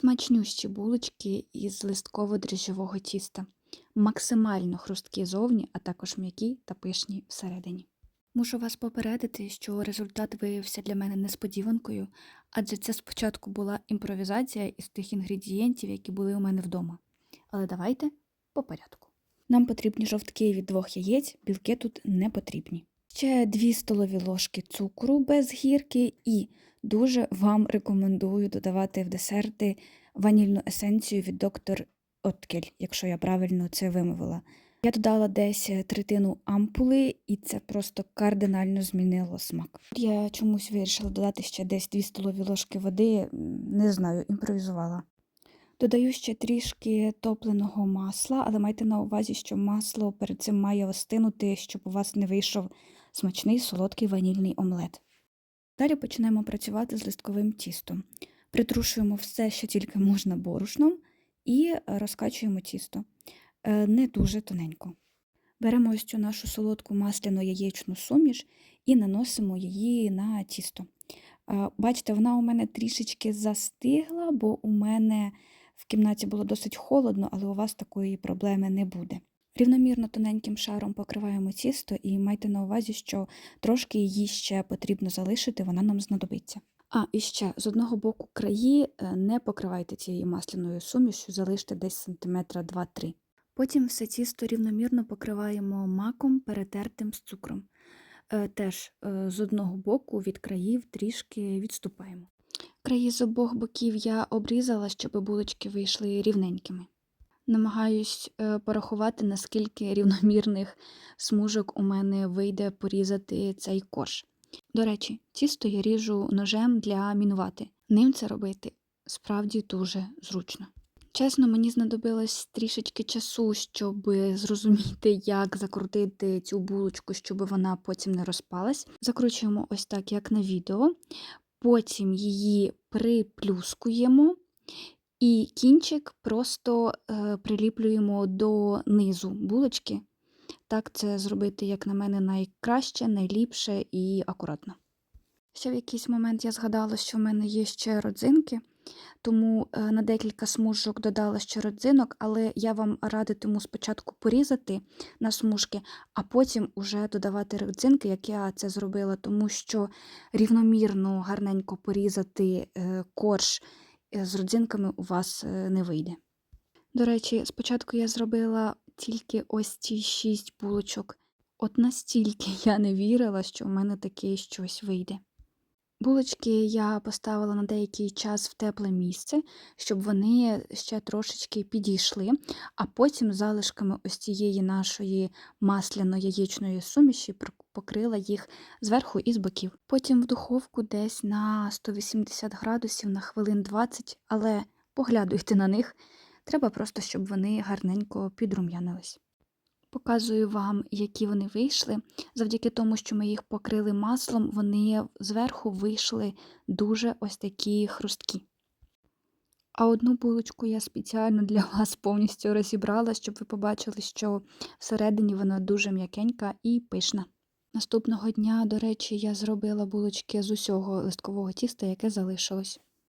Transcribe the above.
Смачнющі булочки із листково-дріжджового тіста. Максимально хрусткі зовні, а також м'які та пишні всередині. Мушу вас попередити, що результат виявився для мене несподіванкою, адже це спочатку була імпровізація із тих інгредієнтів, які були у мене вдома. Але давайте по порядку. Нам потрібні жовтки від двох яєць, білки тут не потрібні. Ще 2 столові ложки цукру без гірки і дуже вам рекомендую додавати в десерти ванільну есенцію від доктор Откель, якщо я правильно це вимовила. Я додала десь третину ампули, і це просто кардинально змінило смак. Я чомусь вирішила додати ще десь 2 столові ложки води, не знаю, імпровізувала. Додаю ще трішки топленого масла, але майте на увазі, що масло перед цим має остинути, щоб у вас не вийшов смачний солодкий ванільний омлет. Далі почнемо працювати з листковим тістом. Притрушуємо все, що тільки можна борошном, і розкачуємо тісто. Е, Не дуже тоненько. Беремо ось цю нашу солодку масляну яєчну суміш і наносимо її на тісто. Бачите, вона у мене трішечки застигла, бо у мене в кімнаті було досить холодно, але у вас такої проблеми не буде. Рівномірно тоненьким шаром покриваємо тісто і майте на увазі, що трошки її ще потрібно залишити, вона нам знадобиться. А, і ще з одного боку краї е, не покривайте цією масляною сумішю, залиште десь сантиметра 2-3. Потім все тісто рівномірно покриваємо маком, перетертим з цукром. Е, Теж е, з одного боку від країв трішки відступаємо. Краї з обох боків я обрізала, щоб булочки вийшли рівненькими. Намагаюсь е, порахувати, наскільки рівномірних смужок у мене вийде порізати цей корж. До речі, тісто я ріжу ножем для мінувати. Ним це робити справді дуже зручно. Чесно, мені знадобилось трішечки часу, щоб зрозуміти, як закрутити цю булочку, щоб вона потім не розпалась. Закручуємо ось так, як на відео. Потім її приплюскуємо і кінчик просто е, приліплюємо до низу булочки. Так це зробити, як на мене, найкраще, найліпше і акуратно. Ще в якийсь момент я згадала, що в мене є ще родзинки, тому е, на декілька смужок додала ще родзинок, але я вам радитиму спочатку порізати на смужки, а потім уже додавати родзинки, як я це зробила, тому що рівномірно гарненько порізати е, корж з родзинками у вас е, не вийде. До речі, спочатку я зробила тільки ось ці шість булочок. От настільки я не вірила, що в мене таке щось вийде. Булочки я поставила на деякий час в тепле місце, щоб вони ще трошечки підійшли, а потім залишками ось цієї нашої масляно-яєчної суміші покрила їх зверху і з боків. Потім в духовку десь на 180 градусів на хвилин 20, але поглядуйте на них, треба просто, щоб вони гарненько підрум'янились. Показую вам, які вони вийшли. Завдяки тому, що ми їх покрили маслом, вони зверху вийшли дуже ось такі хрусткі. А одну булочку я спеціально для вас повністю розібрала, щоб ви побачили, що всередині вона дуже м'якенька і пишна. Наступного дня, до речі, я зробила булочки з усього листкового тіста, яке залишилось.